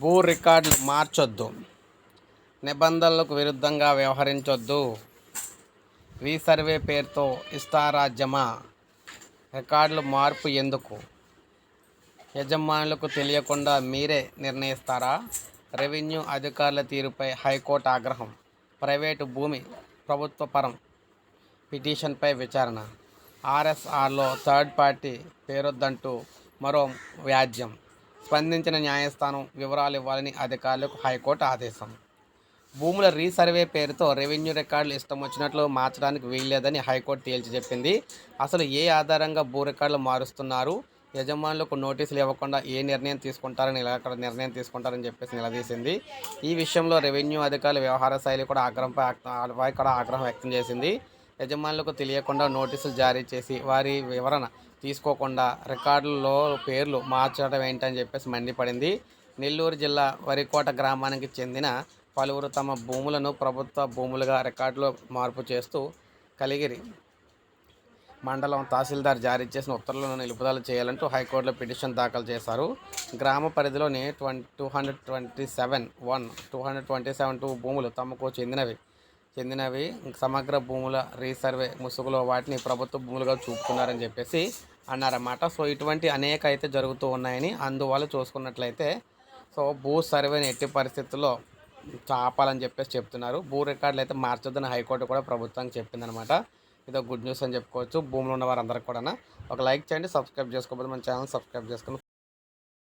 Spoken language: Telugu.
భూ రికార్డులు మార్చొద్దు. నిబంధనలకు విరుద్ధంగా వ్యవహరించొద్దు. రీసర్వే పేరుతో ఇస్తారాజ్యమా రికార్డులు మార్పు ఎందుకు? యజమానులకు తెలియకుండా మీరే నిర్ణయిస్తారా? రెవెన్యూ అధికారుల తీరుపై హైకోర్టు ఆగ్రహం ప్రైవేటు భూమి ప్రభుత్వ పరం పిటిషన్పై విచారణ ఆర్ఎస్ఆర్లో థర్డ్ పార్టీ పేరొద్దంటూ మరో వ్యాజ్యం. స్పందించిన న్యాయస్థానం వివరాలు ఇవ్వాలని అధికారులకు హైకోర్టు ఆదేశం. భూముల రీసర్వే పేరుతో రెవెన్యూ రికార్డులు ఇష్టం వచ్చినట్లు మార్చడానికి వీల్లేదని హైకోర్టు తేల్చి చెప్పింది. అసలు ఏ ఆధారంగా భూ రికార్డులు మారుస్తున్నారు? యజమానులకు నోటీసులు ఇవ్వకుండా ఏ నిర్ణయం తీసుకుంటారని ఇలా అక్కడ నిర్ణయం తీసుకుంటారని చెప్పేసి నిలదీసింది. ఈ విషయంలో రెవెన్యూ అధికారుల వ్యవహార శైలి కూడా ఆగ్రహంపై ఆగ్- కూడా ఆగ్రహం వ్యక్తం చేసింది. యజమానులకు తెలియకుండా నోటీసులు జారీ చేసి వారి వివరణ తీసుకోకుండా రికార్డుల్లో పేర్లు మార్చడం ఏంటని చెప్పేసి మండిపడింది. నెల్లూరు జిల్లా వరికోట గ్రామానికి చెందిన పలువురు తమ భూములను ప్రభుత్వ భూములుగా రికార్డులో మార్పు చేస్తూ కలిగిరి మండలం తహసీల్దార్ జారీ చేసిన ఉత్తర్వులను నిలుపుదల చేయాలంటూ హైకోర్టులో పిటిషన్ దాఖలు చేశారు. గ్రామ పరిధిలోని twenty two hundred twenty seven one two hundred twenty seven two భూములు తమకు చెందినవి. చెందినవి. సమగ్ర భూముల రీసర్వే ముసుగులో వాటిని ప్రభుత్వ భూములుగా చూపుతున్నారని చెప్పేసి అన్నారన్నమాట. సో ఇటువంటి అనేక అయితే జరుగుతూ ఉన్నాయని అందువల్ల చూసుకున్నట్లయితే సో భూ సర్వేని ఎట్టి పరిస్థితుల్లో ఆపాలని చెప్పేసి చెప్తున్నారు. భూ రికార్డులు అయితే మార్చొద్దని హైకోర్టు కూడా ప్రభుత్వానికి చెప్పిందనమాట ఇదో గుడ్ న్యూస్ అని చెప్పుకోవచ్చు. భూములు ఉన్న వారందరికీ కూడా ఒక లైక్ చేయండి సబ్స్క్రైబ్ చేసుకోకపోతే మన ఛానల్ సబ్స్క్రైబ్ చేసుకుని